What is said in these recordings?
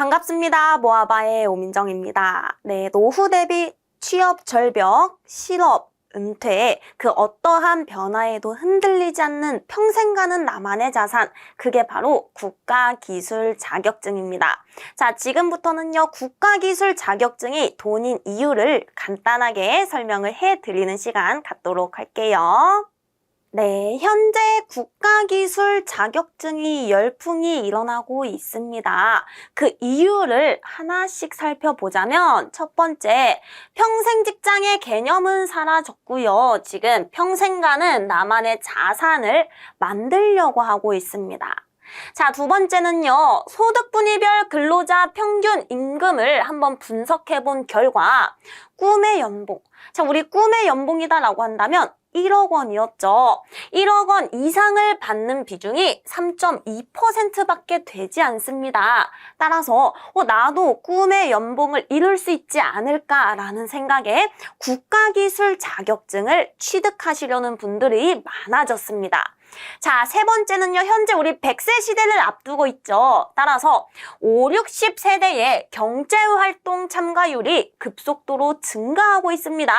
반갑습니다. 모아바의 오민정입니다. 네, 노후 대비 취업 절벽, 실업, 은퇴, 그 어떠한 변화에도 흔들리지 않는 평생 가는 나만의 자산, 그게 바로 국가기술 자격증입니다. 자, 지금부터는요, 국가기술 자격증이 돈인 이유를 간단하게 설명을 해 드리는 시간 갖도록 할게요. 네, 현재 국가기술 자격증이 열풍이 일어나고 있습니다. 그 이유를 하나씩 살펴보자면 첫 번째, 평생 직장의 개념은 사라졌고요. 지금 평생가는 나만의 자산을 만들려고 하고 있습니다. 자, 두 번째는요, 소득 분위별 근로자 평균 임금을 한번 분석해 본 결과, 꿈의 연봉. 자, 우리 꿈의 연봉이다라고 한다면 1억 원이었죠. 1억 원 이상을 받는 비중이 3.2%밖에 되지 않습니다. 따라서 어, 나도 꿈의 연봉을 이룰 수 있지 않을까라는 생각에 국가기술 자격증을 취득하시려는 분들이 많아졌습니다. 자, 세 번째는요, 현재 우리 100세 시대를 앞두고 있죠. 따라서 5, 60세대의 경제활동 참가율이 급속도로 증가하고 있습니다.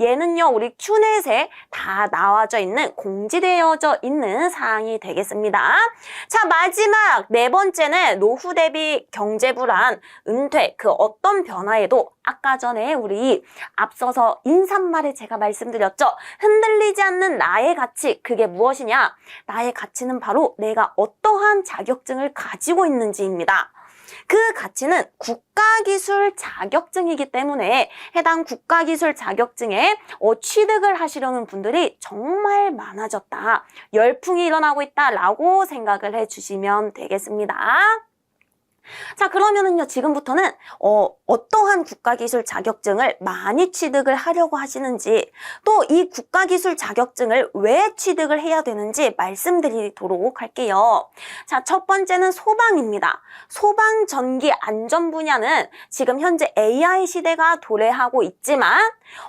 얘는요, 우리 큐넷에 다 나와져 있는, 공지되어져 있는 사항이 되겠습니다. 자, 마지막 네 번째는 노후 대비 경제 불안, 은퇴, 그 어떤 변화에도 아까 전에 우리 앞서서 인사말에 제가 말씀드렸죠. 흔들리지 않는 나의 가치, 그게 무엇이냐? 나의 가치는 바로 내가 어떠한 자격증을 가지고 있는지입니다. 그 가치는 국가기술 자격증이기 때문에 해당 국가기술 자격증에 어, 취득을 하시려는 분들이 정말 많아졌다. 열풍이 일어나고 있다라고 생각을 해주시면 되겠습니다. 자, 그러면은요, 지금부터는, 어, 어떠한 국가기술 자격증을 많이 취득을 하려고 하시는지, 또 이 국가기술 자격증을 왜 취득을 해야 되는지 말씀드리도록 할게요. 자, 첫 번째는 소방입니다. 소방 전기 안전 분야는 지금 현재 AI 시대가 도래하고 있지만,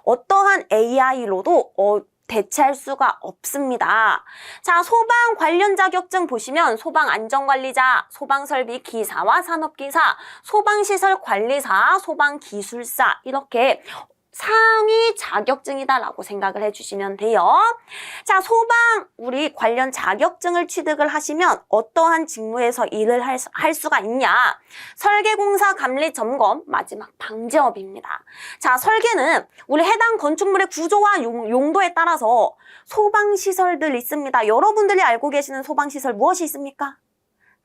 어떠한 AI로도, 어, 대체할 수가 없습니다. 자, 소방 관련 자격증 보시면 소방 안전관리자, 소방설비 기사와 산업기사, 소방시설 관리사, 소방기술사 이렇게 상위 자격증이다라고 생각을 해주시면 돼요. 자, 소방 우리 관련 자격증을 취득을 하시면 어떠한 직무에서 일을 할, 수- 할 수가 있냐? 설계공사 감리 점검 마지막 방제업입니다. 자, 설계는 우리 해당 건축물의 구조와 용, 용도에 따라서 소방시설들 있습니다. 여러분들이 알고 계시는 소방시설 무엇이 있습니까?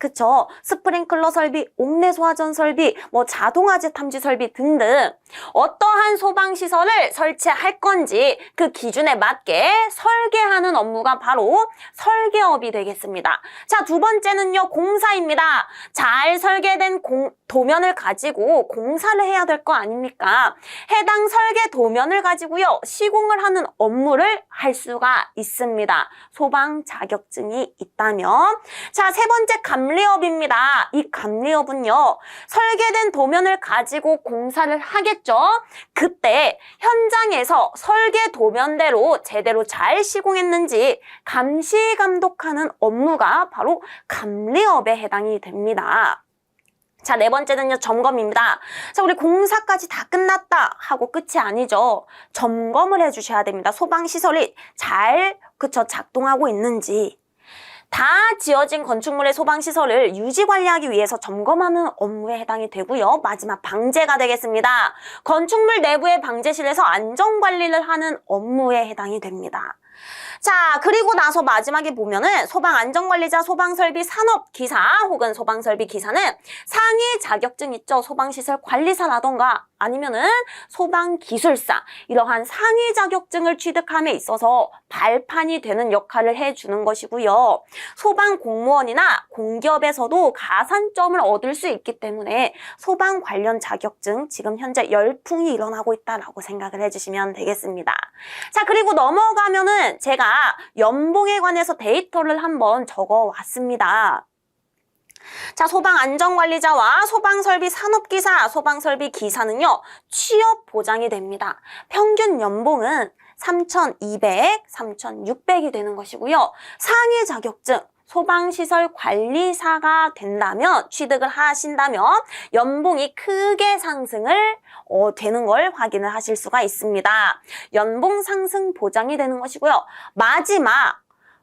그쵸. 스프링클러 설비, 옥내 소화전 설비, 뭐 자동화재 탐지 설비 등등 어떠한 소방시설을 설치할 건지 그 기준에 맞게 설계하는 업무가 바로 설계업이 되겠습니다. 자, 두 번째는요, 공사입니다. 잘 설계된 공- 도면을 가지고 공사를 해야 될 거 아닙니까? 해당 설계 도면을 가지고요, 시공을 하는 업무를 할 수가 있습니다. 소방 자격증이 있다면. 자, 세 번째 감 리업입니다. 이 감리업은요, 설계된 도면을 가지고 공사를 하겠죠? 그때 현장에서 설계 도면대로 제대로 잘 시공했는지 감시 감독하는 업무가 바로 감리업에 해당이 됩니다. 자, 네 번째는요, 점검입니다. 자, 우리 공사까지 다 끝났다 하고 끝이 아니죠. 점검을 해주셔야 됩니다. 소방시설이 잘, 그쵸, 작동하고 있는지. 다 지어진 건축물의 소방시설을 유지 관리하기 위해서 점검하는 업무에 해당이 되고요. 마지막 방제가 되겠습니다. 건축물 내부의 방제실에서 안전관리를 하는 업무에 해당이 됩니다. 자, 그리고 나서 마지막에 보면은 소방안전관리자, 소방설비 산업 기사 혹은 소방설비 기사는 상위 자격증 있죠. 소방시설 관리사라던가 아니면은 소방기술사 이러한 상위 자격증을 취득함에 있어서 발판이 되는 역할을 해주는 것이고요. 소방공무원이나 공기업에서도 가산점을 얻을 수 있기 때문에 소방 관련 자격증 지금 현재 열풍이 일어나고 있다라고 생각을 해주시면 되겠습니다. 자, 그리고 넘어가면은 제가 연봉에 관해서 데이터를 한번 적어 왔습니다. 자, 소방안전관리자와 소방설비 산업기사, 소방설비 기사는요, 취업 보장이 됩니다. 평균 연봉은 3,200, 3,600이 되는 것이고요. 상위 자격증, 소방시설 관리사가 된다면, 취득을 하신다면, 연봉이 크게 상승을 어, 되는 걸 확인을 하실 수가 있습니다. 연봉 상승 보장이 되는 것이고요. 마지막,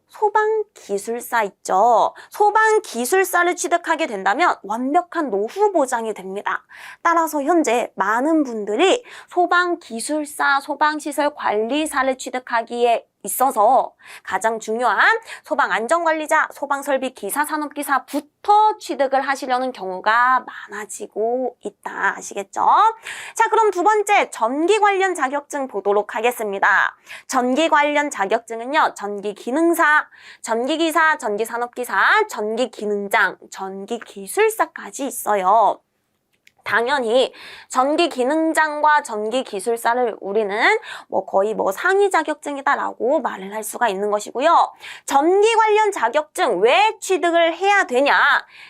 소방기술사 있죠. 소방기술사를 취득하게 된다면 완벽한 노후 보장이 됩니다. 따라서 현재 많은 분들이 소방기술사, 소방시설 관리사를 취득하기에 있어서 가장 중요한 소방 안전관리자, 소방설비 기사, 산업기사부터 취득을 하시려는 경우가 많아지고 있다. 아시겠죠? 자, 그럼 두 번째 전기 관련 자격증 보도록 하겠습니다. 전기 관련 자격증은요, 전기기능사, 전기기사, 전기산업기사, 전기기능장, 전기기술사까지 있어요. 당연히 전기 기능장과 전기 기술사를 우리는 뭐 거의 뭐 상위 자격증이다라고 말을 할 수가 있는 것이고요. 전기 관련 자격증 왜 취득을 해야 되냐?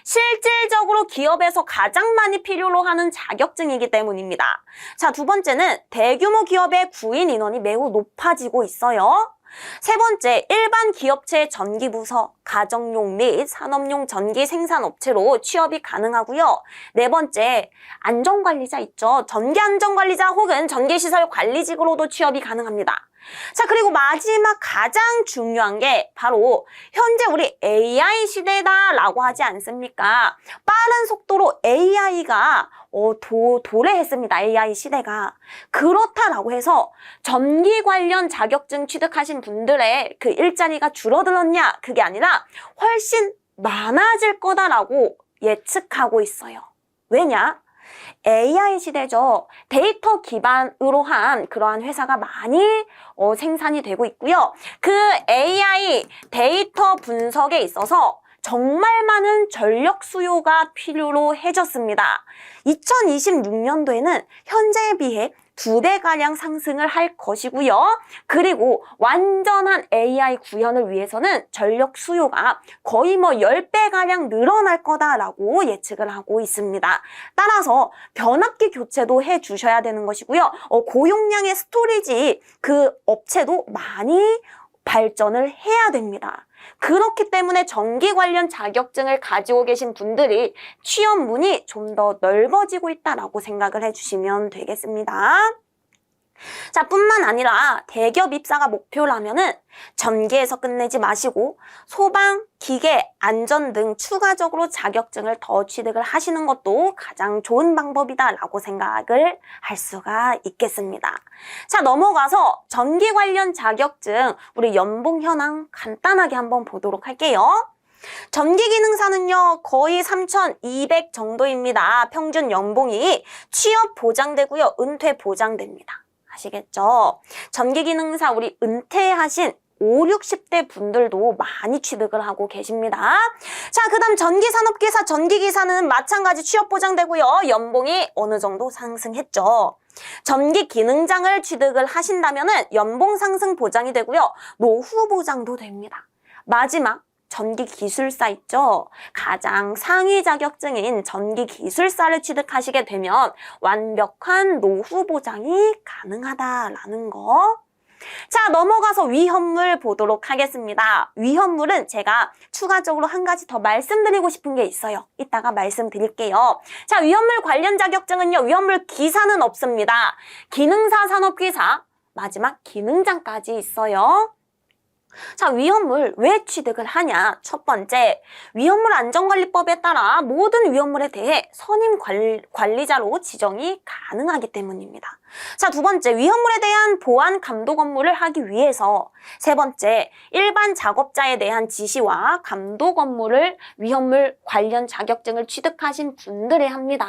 실질적으로 기업에서 가장 많이 필요로 하는 자격증이기 때문입니다. 자, 두 번째는 대규모 기업의 구인 인원이 매우 높아지고 있어요. 세 번째, 일반 기업체 전기부서, 가정용 및 산업용 전기 생산업체로 취업이 가능하고요. 네 번째, 안전관리자 있죠. 전기안전관리자 혹은 전기시설 관리직으로도 취업이 가능합니다. 자, 그리고 마지막 가장 중요한 게 바로 현재 우리 AI 시대다라고 하지 않습니까? 빠른 속도로 AI가 어, 도, 도래했습니다. AI 시대가. 그렇다라고 해서 전기 관련 자격증 취득하신 분들의 그 일자리가 줄어들었냐? 그게 아니라 훨씬 많아질 거다라고 예측하고 있어요. 왜냐? AI 시대죠. 데이터 기반으로 한 그러한 회사가 많이 어, 생산이 되고 있고요. 그 AI 데이터 분석에 있어서 정말 많은 전력 수요가 필요로 해졌습니다. 2026년도에는 현재에 비해 두 배가량 상승을 할 것이고요. 그리고 완전한 AI 구현을 위해서는 전력 수요가 거의 뭐 10배가량 늘어날 거다라고 예측을 하고 있습니다. 따라서 변압기 교체도 해 주셔야 되는 것이고요. 어, 고용량의 스토리지 그 업체도 많이 발전을 해야 됩니다. 그렇기 때문에 전기 관련 자격증을 가지고 계신 분들이 취업 문이 좀 더 넓어지고 있다라고 생각을 해주시면 되겠습니다. 자, 뿐만 아니라 대기업 입사가 목표라면은 전기에서 끝내지 마시고 소방, 기계, 안전 등 추가적으로 자격증을 더 취득을 하시는 것도 가장 좋은 방법이다라고 생각을 할 수가 있겠습니다. 자, 넘어가서 전기 관련 자격증 우리 연봉 현황 간단하게 한번 보도록 할게요. 전기기능사는요, 거의 3,200 정도입니다. 평균 연봉이 취업 보장되고요, 은퇴 보장됩니다. 아시겠죠? 전기기능사 우리 은퇴하신 5, 60대 분들도 많이 취득을 하고 계십니다. 자, 그 다음 전기산업기사, 전기기사는 마찬가지 취업 보장되고요. 연봉이 어느 정도 상승했죠. 전기 기능장을 취득을 하신다면 연봉 상승 보장이 되고요. 노후 보장도 됩니다. 마지막 전기 기술사 있죠? 가장 상위 자격증인 전기 기술사를 취득하시게 되면 완벽한 노후 보장이 가능하다라는 거. 자, 넘어가서 위험물 보도록 하겠습니다. 위험물은 제가 추가적으로 한 가지 더 말씀드리고 싶은 게 있어요. 이따가 말씀드릴게요. 자, 위험물 관련 자격증은요, 위험물 기사는 없습니다. 기능사 산업기사, 마지막 기능장까지 있어요. 자, 위험물 왜 취득을 하냐? 첫 번째, 위험물 안전관리법에 따라 모든 위험물에 대해 선임 관리자로 지정이 가능하기 때문입니다. 자, 두 번째, 위험물에 대한 보안 감독 업무를 하기 위해서 세 번째, 일반 작업자에 대한 지시와 감독 업무를 위험물 관련 자격증을 취득하신 분들이 합니다.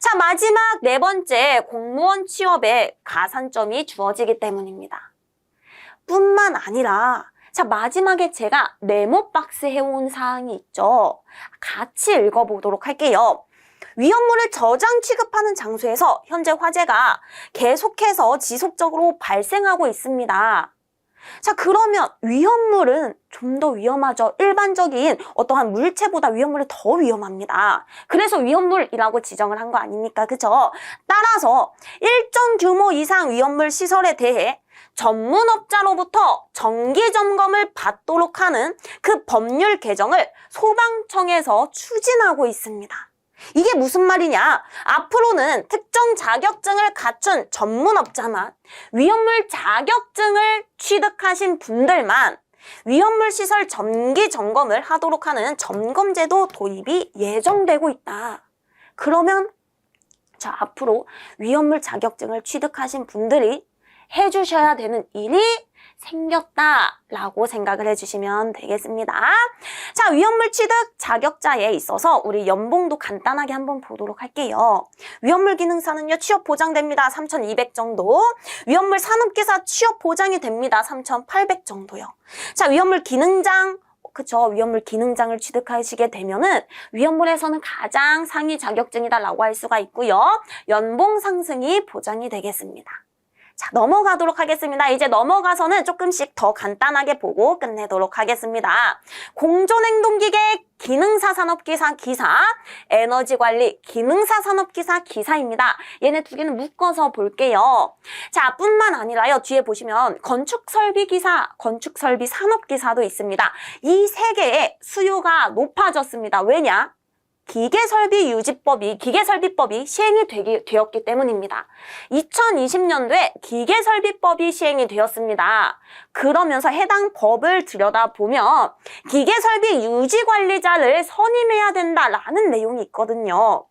자, 마지막 네 번째, 공무원 취업에 가산점이 주어지기 때문입니다. 뿐만 아니라 자, 마지막에 제가 네모 박스 해온 사항이 있죠. 같이 읽어보도록 할게요. 위험물을 저장 취급하는 장소에서 현재 화재가 계속해서 지속적으로 발생하고 있습니다. 자, 그러면 위험물은 좀 더 위험하죠. 일반적인 어떠한 물체보다 위험물이 더 위험합니다. 그래서 위험물이라고 지정을 한 거 아닙니까? 그죠? 따라서 일정 규모 이상 위험물 시설에 대해 전문업자로부터 정기 점검을 받도록 하는 그 법률 개정을 소방청에서 추진하고 있습니다. 이게 무슨 말이냐? 앞으로는 특정 자격증을 갖춘 전문업자만 위험물 자격증을 취득하신 분들만 위험물 시설 정기 점검을 하도록 하는 점검제도 도입이 예정되고 있다. 그러면 자, 앞으로 위험물 자격증을 취득하신 분들이 해주셔야 되는 일이 생겼다라고 생각을 해주시면 되겠습니다. 자, 위험물 취득 자격자에 있어서 우리 연봉도 간단하게 한번 보도록 할게요. 위험물 기능사는요, 취업 보장됩니다. 3,200 정도. 위험물 산업기사 취업 보장이 됩니다. 3,800 정도요. 자, 위험물 기능장, 그쵸. 위험물 기능장을 취득하시게 되면은 위험물에서는 가장 상위 자격증이다라고 할 수가 있고요. 연봉 상승이 보장이 되겠습니다. 자, 넘어가도록 하겠습니다. 이제 넘어가서는 조금씩 더 간단하게 보고 끝내도록 하겠습니다. 공존행동기계 기능사 산업기사 기사, 에너지관리 기능사 산업기사 기사입니다. 얘네 두 개는 묶어서 볼게요. 자, 뿐만 아니라요. 뒤에 보시면 건축설비기사, 건축설비 산업기사도 있습니다. 이 세 개의 수요가 높아졌습니다. 왜냐? 기계설비 유지법이 기계설비법이 시행이 되기, 되었기 때문입니다. 2020년도에 기계설비법이 시행이 되었습니다. 그러면서 해당 법을 들여다보면 기계설비 유지관리자를 선임해야 된다라는 내용이 있거든요.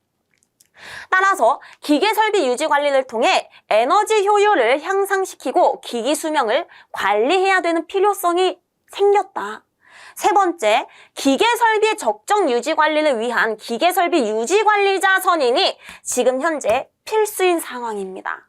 따라서 기계 설비 유지 관리를 통해 에너지 효율을 향상시키고 기기 수명을 관리해야 되는 필요성이 생겼다. 세 번째, 기계 설비 적정 유지 관리를 위한 기계 설비 유지 관리자 선임이 지금 현재 필수인 상황입니다.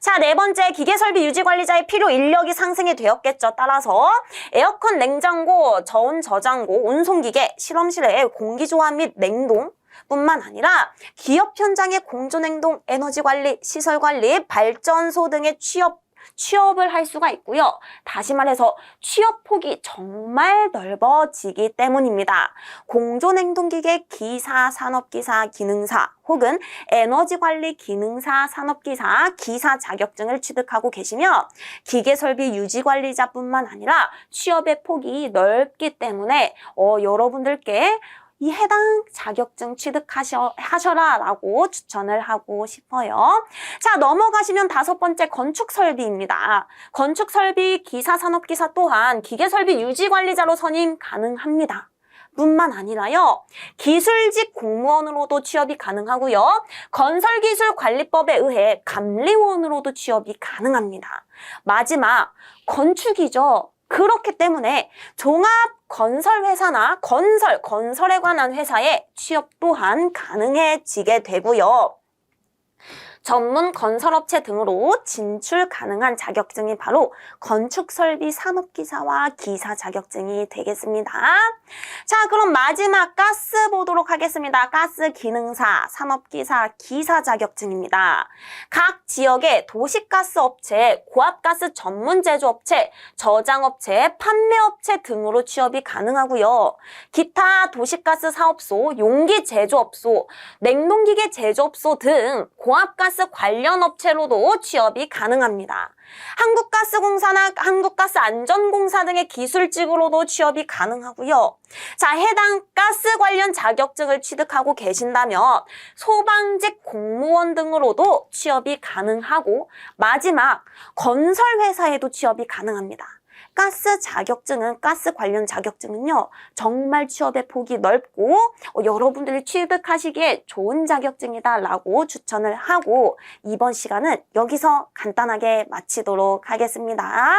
자, 네 번째, 기계 설비 유지 관리자의 필요 인력이 상승이 되었겠죠. 따라서 에어컨, 냉장고, 저온 저장고, 운송기계, 실험실의 공기조화 및 냉동, 뿐만 아니라 기업 현장의 공존 행동, 에너지 관리, 시설 관리, 발전소 등의 취업 취업을 할 수가 있고요. 다시 말해서 취업 폭이 정말 넓어지기 때문입니다. 공존행동기계 기사, 산업기사, 기능사 혹은 에너지관리 기능사, 산업기사, 기사 자격증을 취득하고 계시며 기계설비 유지관리자뿐만 아니라 취업의 폭이 넓기 때문에 어, 여러분들께 이 해당 자격증 취득하셔라 라고 추천을 하고 싶어요. 자, 넘어가시면 다섯 번째 건축 설비입니다. 건축 설비 기사 산업기사 또한 기계 설비 유지 관리자로 선임 가능합니다. 뿐만 아니라요. 기술직 공무원으로도 취업이 가능하고요. 건설기술관리법에 의해 감리원으로도 취업이 가능합니다. 마지막 건축이죠. 그렇기 때문에 종합 건설 회사나 건설, 건설에 관한 회사에 취업 또한 가능해지게 되고요. 전문 건설업체 등으로 진출 가능한 자격증이 바로 건축설비 산업기사와 기사 자격증이 되겠습니다. 자, 그럼 마지막 가스 보도록 하겠습니다. 가스 기능사, 산업기사, 기사 자격증입니다. 각 지역의 도시가스 업체, 고압가스 전문 제조업체, 저장업체, 판매업체 등으로 취업이 가능하고요. 기타 도시가스 사업소, 용기 제조업소, 냉동기계 제조업소 등 고압 가스 관련 업체로도 취업이 가능합니다. 한국가스공사나 한국가스안전공사 등의 기술직으로도 취업이 가능하고요. 자, 해당 가스 관련 자격증을 취득하고 계신다면 소방직 공무원 등으로도 취업이 가능하고 마지막 건설회사에도 취업이 가능합니다. 가스 자격증은 가스 관련 자격증은요 정말 취업의 폭이 넓고 어, 여러분들이 취득하시기에 좋은 자격증이다 라고 추천을 하고 이번 시간은 여기서 간단하게 마치도록 하겠습니다.